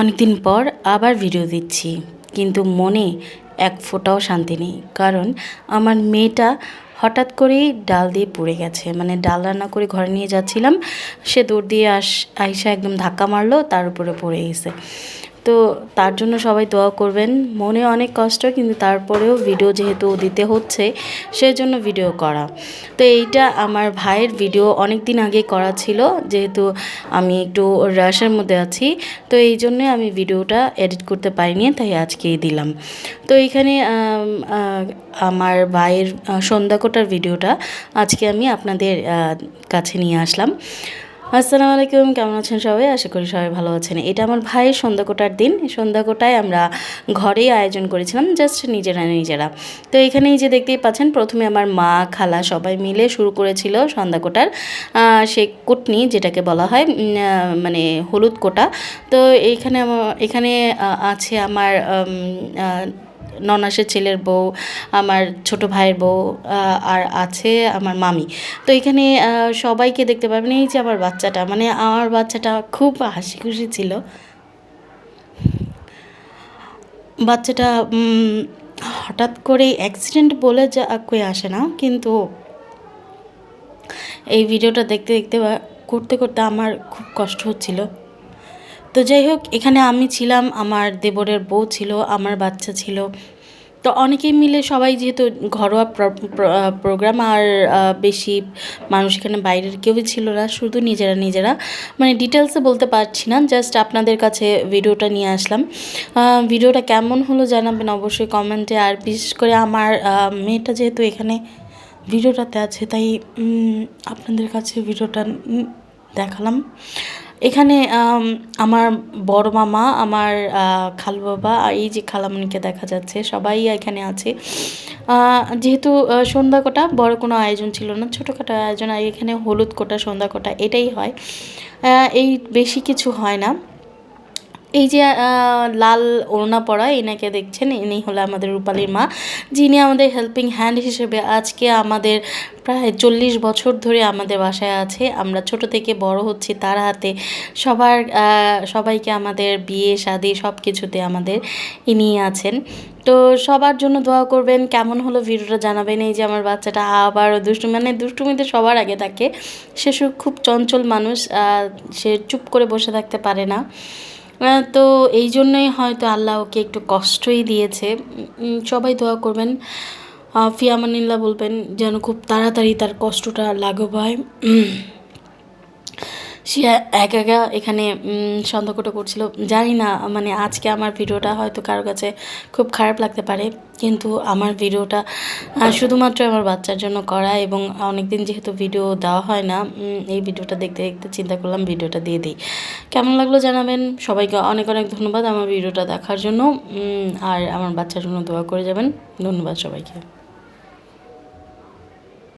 অনেকদিন পর আবার ভিডিও দিচ্ছি। কিন্তু মনে এক ফোঁটাও শান্তি নেই। কারণ আমার মেয়েটা হঠাৎ করেই ডাল দিয়ে পড়ে গেছে। মানে ডাল রান্না করে ঘরে নিয়ে যাচ্ছিলাম, সে দৌড় দিয়ে আস আইসা একদম ধাক্কা মারলো, তার উপরে পড়ে গেছে। তো তার জন্য সবাই দোয়া করবেন। মনে অনেক কষ্ট, কিন্তু তারপরেও ভিডিও যেহেতু দিতে হচ্ছে, সেজন্য ভিডিও করা। তো এইটা আমার ভাইয়ের ভিডিও অনেক দিন আগে করা ছিল, যেহেতু আমি একটু রাশের মধ্যে আছি, তো এই জন্যে আমি ভিডিওটা এডিট করতে পারিনি, তাই আজকেই দিলাম। তো এইখানে আমার ভাইয়ের সন্ধ্যাকোটার ভিডিওটা আজকে আমি আপনাদের কাছে নিয়ে আসলাম। আসসালামু আলাইকুম, কেমন আছেন সবাই? আশা করি সবাই ভালো আছেন। এটা আমার ভাইয়ের সন্ধ্যাকোটার দিন। সন্ধ্যাকোটায় আমরা ঘরেই আয়োজন করেছিলাম জাস্ট নিজেরা নিজেরা। তো এখানেই যে দেখতেই পাচ্ছেন, প্রথমে আমার মা, খালা সবাই মিলে শুরু করেছিল সন্ধ্যাকোটার সে কুটনি যেটাকে বলা হয় মানে হলুদ কোটা। তো এইখানে আমার- এখানে আছে আমার ননাসের ছেলের বউ, আমার ছোট ভাইয়ের বউ আর আছে আমার মামি। তো এখানে সবাইকে দেখতে পারবেন, এই যে আমার বাচ্চাটা মানে আমার বাচ্চাটা খুব হাসি খুশি ছিল। বাচ্চাটা হঠাৎ করে অ্যাক্সিডেন্ট বলে যা কই আসে না, কিন্তু এই ভিডিওটা দেখতে দেখতে করতে করতে আমার খুব কষ্ট হচ্ছিল। তো যাই হোক, এখানে আমি ছিলাম, আমার দেবরের বউ ছিল, আমার বাচ্চা ছিল। তো অনেকেই মিলে সবাই যেহেতু ঘরোয়া প্রোগ্রাম আর বেশি মানুষ এখানে বাইরের কেউই ছিল না, শুধু নিজেরা নিজেরা। মানে ডিটেলসে বলতে পারছি না জাস্ট আপনাদের কাছে ভিডিওটা নিয়ে আসলাম। ভিডিওটা কেমন হলো জানাবেন অবশ্যই কমেন্টে, আর বিশেষ করে আমার মেয়েটা যেহেতু এখানে ভিডিওটাতে আছে, তাই আপনাদের কাছে ভিডিওটা দেখালাম। এখানে আমার বড় মামা, আমার খাল বাবা আর এই যে খালামণিকে দেখা যাচ্ছে, সবাই এখানে আছে। যেহেতু সন্ধ্যা কোটা, বড় কোনো আয়োজন ছিল না, ছোটোখাটো আয়োজন, আর এখানে হলুদ কোটা, সন্ধ্যা কোটা, এটাই হয়। এই বেশি কিছু হয় না। এই যে লাল ওড়না পরা এনাকে দেখছেন, ইনি হলো আমাদের রূপালীর মা, যিনি আমাদের হেল্পিং হ্যান্ড হিসেবে আজকে আমাদের প্রায় চল্লিশ বছর ধরে আমাদের বাসায় আছে। আমরা ছোট থেকে বড় হচ্ছি, তার হাতে সবার সবাইকে আমাদের বিয়ে, শাদি সব কিছুতে আমাদের ইনি আছেন। তো সবার জন্য দোয়া করবেন, কেমন হলো ভিডিওটা জানাবেন, এই যে আমার বাচ্চাটা আবার দুষ্টু মানে দুষ্টুমিতে সবার আগে থাকে। সে খুব চঞ্চল মানুষ সে চুপ করে বসে থাকতে পারে না। তো এই জন্যই হয়তো আল্লাহ ওকে একটু কষ্টই দিয়েছে। সবাই দোয়া করবেন। ফিয়ামানিল্লা বলবেন যেন খুব তাড়াতাড়ি তার কষ্টটা লাঘব হয়। সে এক একা এখানে সন্দেহকটা করছিল। জানি না মানে আজকে আমার ভিডিওটা হয়তো কারও কাছে খুব খারাপ লাগতে পারে, কিন্তু আমার ভিডিওটা শুধুমাত্র আমার বাচ্চার জন্য করা এবং অনেকদিন যেহেতু ভিডিও দেওয়া হয় না এই ভিডিওটা দেখতে দেখতে চিন্তা করলাম ভিডিওটা দিয়ে দিই। কেমন লাগল জানাবেন? সবাইকে অনেক অনেক ধন্যবাদ আমার ভিডিওটা দেখার জন্য আর আমার বাচ্চার জন্য দোয়া করে যাবেন। ধন্যবাদ সবাইকে।